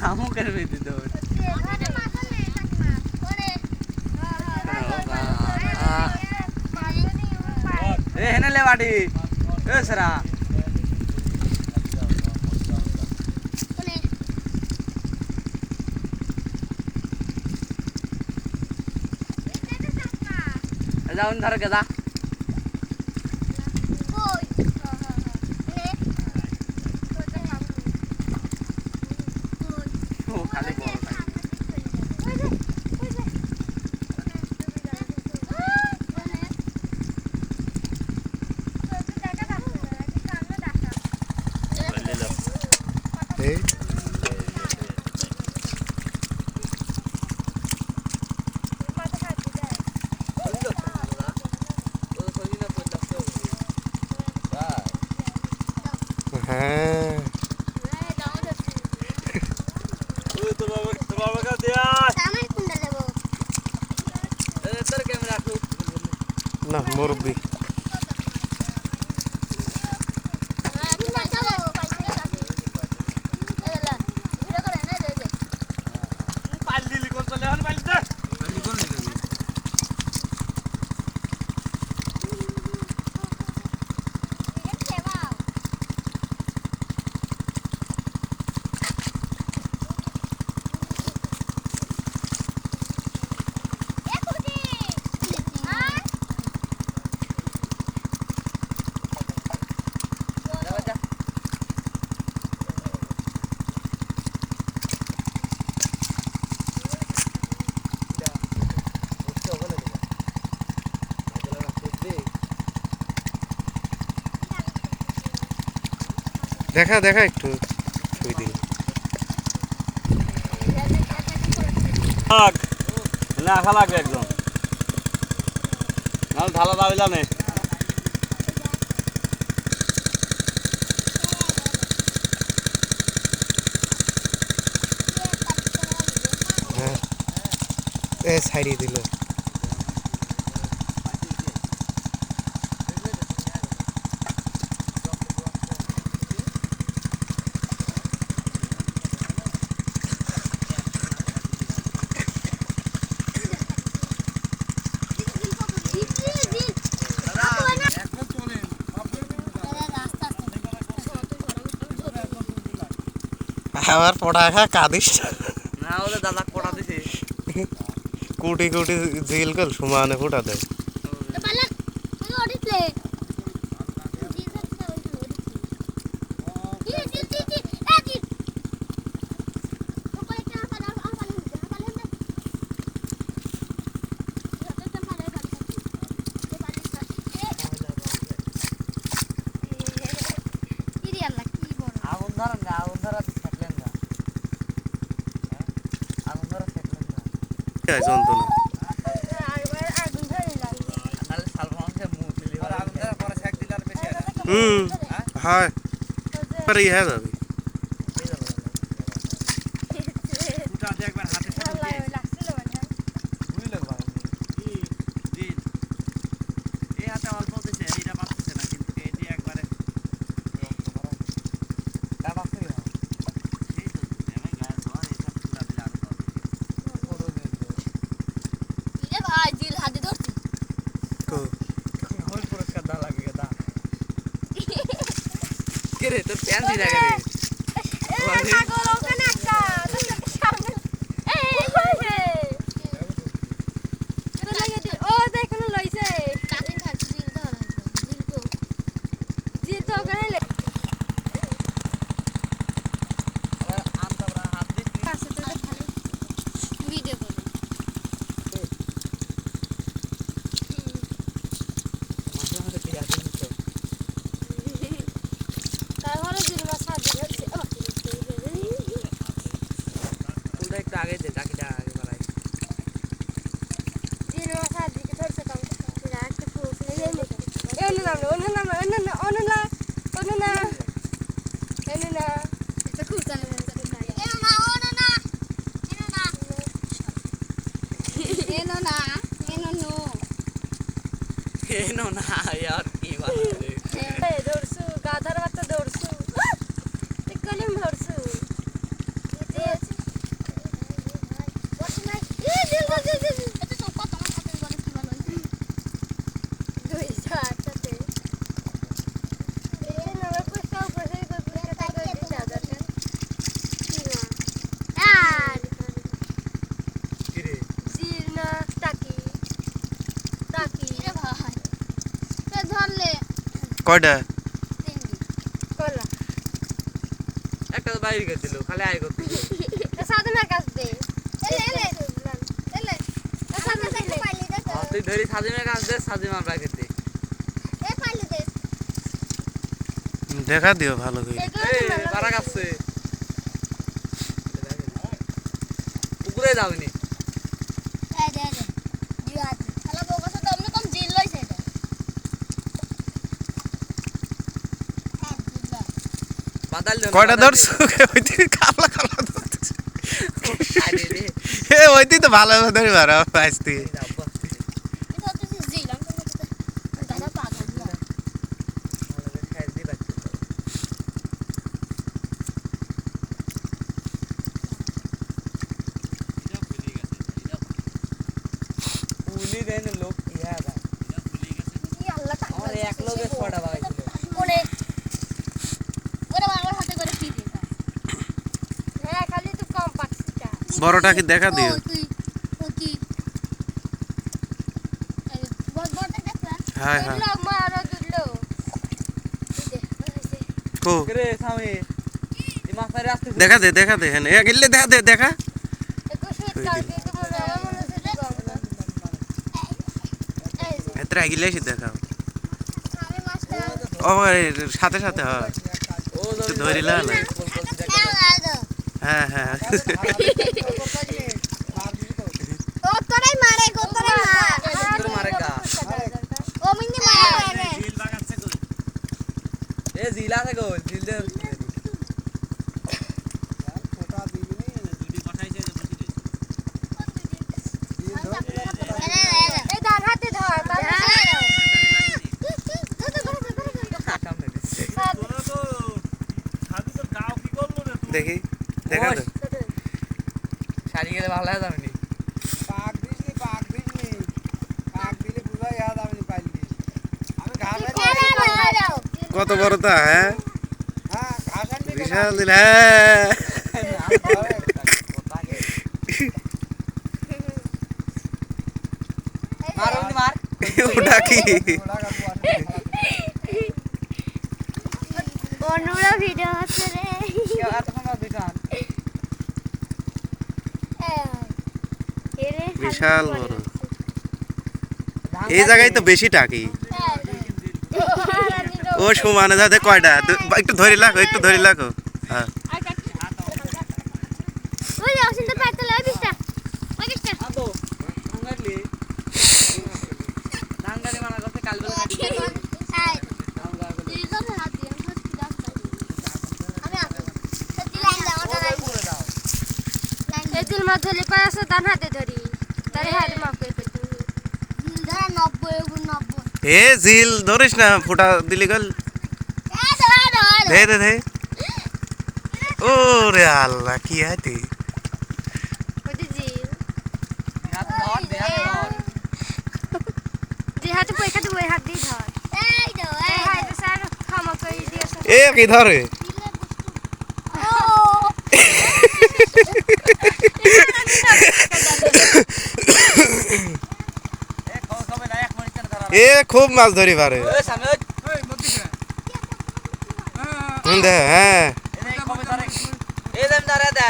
कामं करवे तिथं हे ना लय वाटी ए सरा. जाऊन धर गदा দেখা দেখা একটু ছবি দিন না আশা লাগবে একদম। নাহলে ঢালা দাবি জানে। হ্যাঁ। এ ছাড়িয়ে দিল। আমার পড়াখা কাঁদিস না। ওদের দাদা কোটা দিছে। কোটি কুটি জিল কল সমানে ফুটা দেয় আগুন ধরেন না আগুন ধরা থাকলেন না আগুন ধরা থাকলেন না যন্ত্রণা নাহলে শাল ভাঙছে মুখ ফেলি আগুন ধরা পরে শেক দিলে আর বেশি হয় যন্ত্রণা। হুম। হ্যাঁ ইহা যাবে কে রে তোর প্যান দি লাগে রে আনতা বড় হাত দিস ভিডিও করো মাঝে মাঝে পেয়া দিস তো তারপরে জিরমা সাহায্য করছে কয়টা? তিনটি। কলা একটা তো বাইরে করে দিল খালি আয় করতে সাধনার কাছ দে। এলে এলে। এলে সামনে দে। তো তুই ধরি সাজিমের কাছ দে সাজিম আমরা এ পাইলি দে। দেখা দিও ভালো করে। এই বারা কাছে পুকুরে যাবনি এ দে দে দিও হাত শালা বউ কাছে তো কম জিল লইছে এটা হ্যাঁ, দিলা। বাদাল দেন কয়টা ধরছো? কালা কালা ধরতেছে। এ ওইটি তো ভালো ধরি মারা পাইছি যাব এটা হচ্ছে জিল আমি তো বলতে দাদা পাগল না ভালো করে খাই দি বাচ্চা উনি দেন লোক ইয়া দা ই আল্লাহ তা আমার এক লোকের ছটা বাগাইছিল কোনে ওরে বাবার হাতে করে কি দিতা হ্যাঁ খালি তুই কম পাচ্ছিস কা। বড়টা কি? দেখা। দিও হ্যাঁ। হ্যাঁ দেখা দে দেখা দে হ্যাঁ এ গিল্লে দেখা দে দেখা। গিলে এসে দেখাও। ও সাথে সাথে হয়। ধরিলা না। হ্যাঁ হ্যাঁ। ও তোরাই মারে? গো তোরাই মার তোর মারে গা? ও মারে। এ জিলা আছে গো জিল দে এই ডান হাতে ধর বাম হাতে সামনে দিছে দেখি দেখা দে শাড়ি গেলে ভালো হয় যাবনি পাক দিসনি পাক দিসনি পাক দিলে বুঝাই হাত আমি পাইলি আমি ঘাস কত বড় তা হ্যাঁ? হ্যাঁ? বিশাল দিল হ্যাঁ। ওটা কি? বন্ধুরা ভিডিও হচ্ছে রে। বিশাল বড়। এই জায়গায় তো বেশি টাকি। ও সমানে যাতে কয়টা? একটু ধরে রাখো একটু ধরে রাখো। হ্যাঁ। ধরলে পায় আছে ডান হাতে ধরি। তারে হাতে এ জিল ধরিস না ফুটা দিলি গল দে দে দে ও রে আল্লাহ কি হাতি ওটি জি হাত ধর দে হাত ধর যে হাতে পয়সা দেবো ওই হাত দিয়ে ধর এই হাতে স্যার ক্ষমা করে দিয়েছে এ কি ধরে এ কও কবে না এক মিনিট ধরা এ খুব মাছ ধরি পারে। হ্যাঁ। এই কবে লাভ এই দেম ধরে দে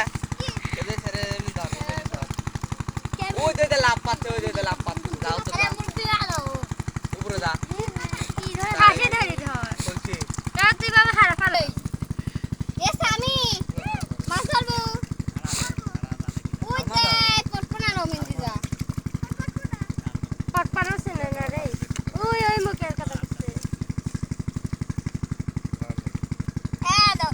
এদের ছেড়ে এমনি ধর এমনি ধর। ওই দে দে লাভ পাচ্ছে ওই দে দে লাভ পাচ্ছে যাও তো যা, উপরে যা হাসে ধরি ধর বলছি তার তুই বাবা হারা ফালো পটপানো সিনে না রে ওই ওই মুখের কথা বলছে এ রে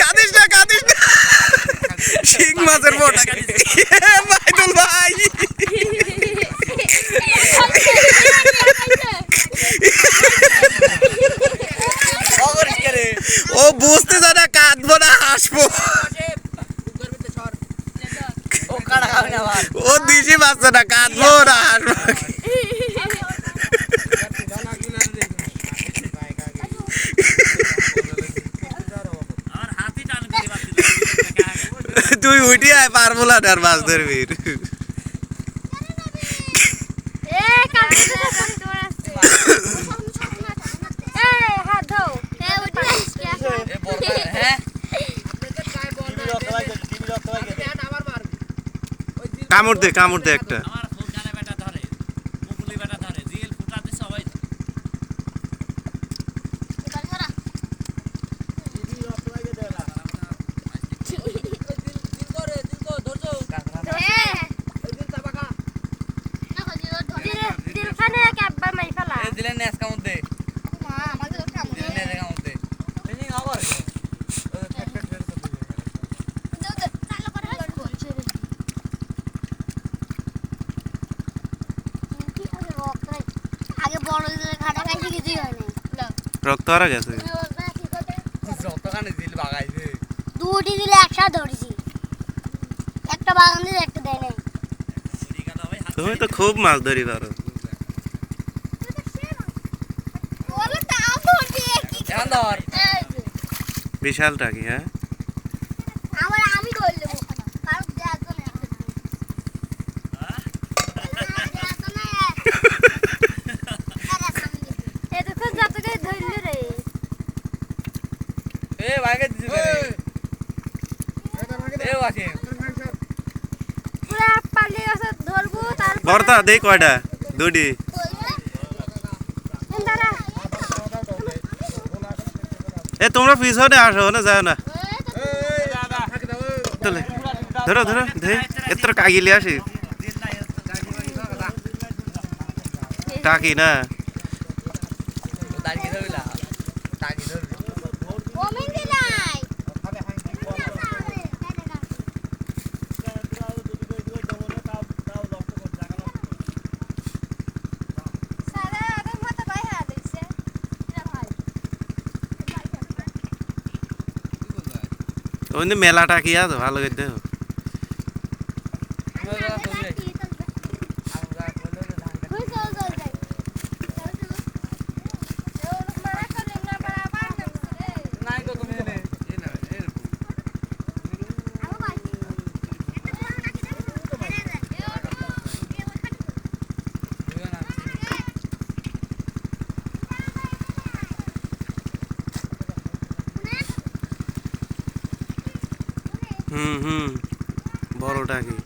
কাঁদিস না কাঁদিস না। শিং মাছের মোটা বাইদুল ভাই। ও বুঝতে জানা কাঁদবো না হাসবো। ও দিশি পাচ্ছে না কাঁদবো না হাসবো। তুই উঠি আয় পারব না আর মাছ ধরবি কামড় দে কামড় দে একটা। রক্ত হারা গেছে? যতখানি দিল বাগাইছে দুটি দিলে একসাথে ধরেছি। একটা বাগান দিলে একটা দেয় নাই। তুমি তো খুব মাছ ধরি পারো। বিশাল টাকি হ্যাঁ আমার আমি ধরে দেবো কারণ দেওয়ার জন্য এতক্ষণ যতকে ধরল রে এ ভাইকে দিছে এ ওয়াসিম পুরা বর্তা দেই কয়টা? দুটি এ তোমরা পিছনে আসো না যাও না। ধরো ধরো এত কাগিলে আসি। টাকি না দাঁড়িয়ে ধরবিলা টাকি ধরবি ওমিন্দি নাই সারা আগের মতো ভাই হাত দিচ্ছে ওই মেলা কি আছে? ভালো করে দেখো মারা করলে না পারা পার রে নাই তো তুমি এনে হুম হুম বড় টাকি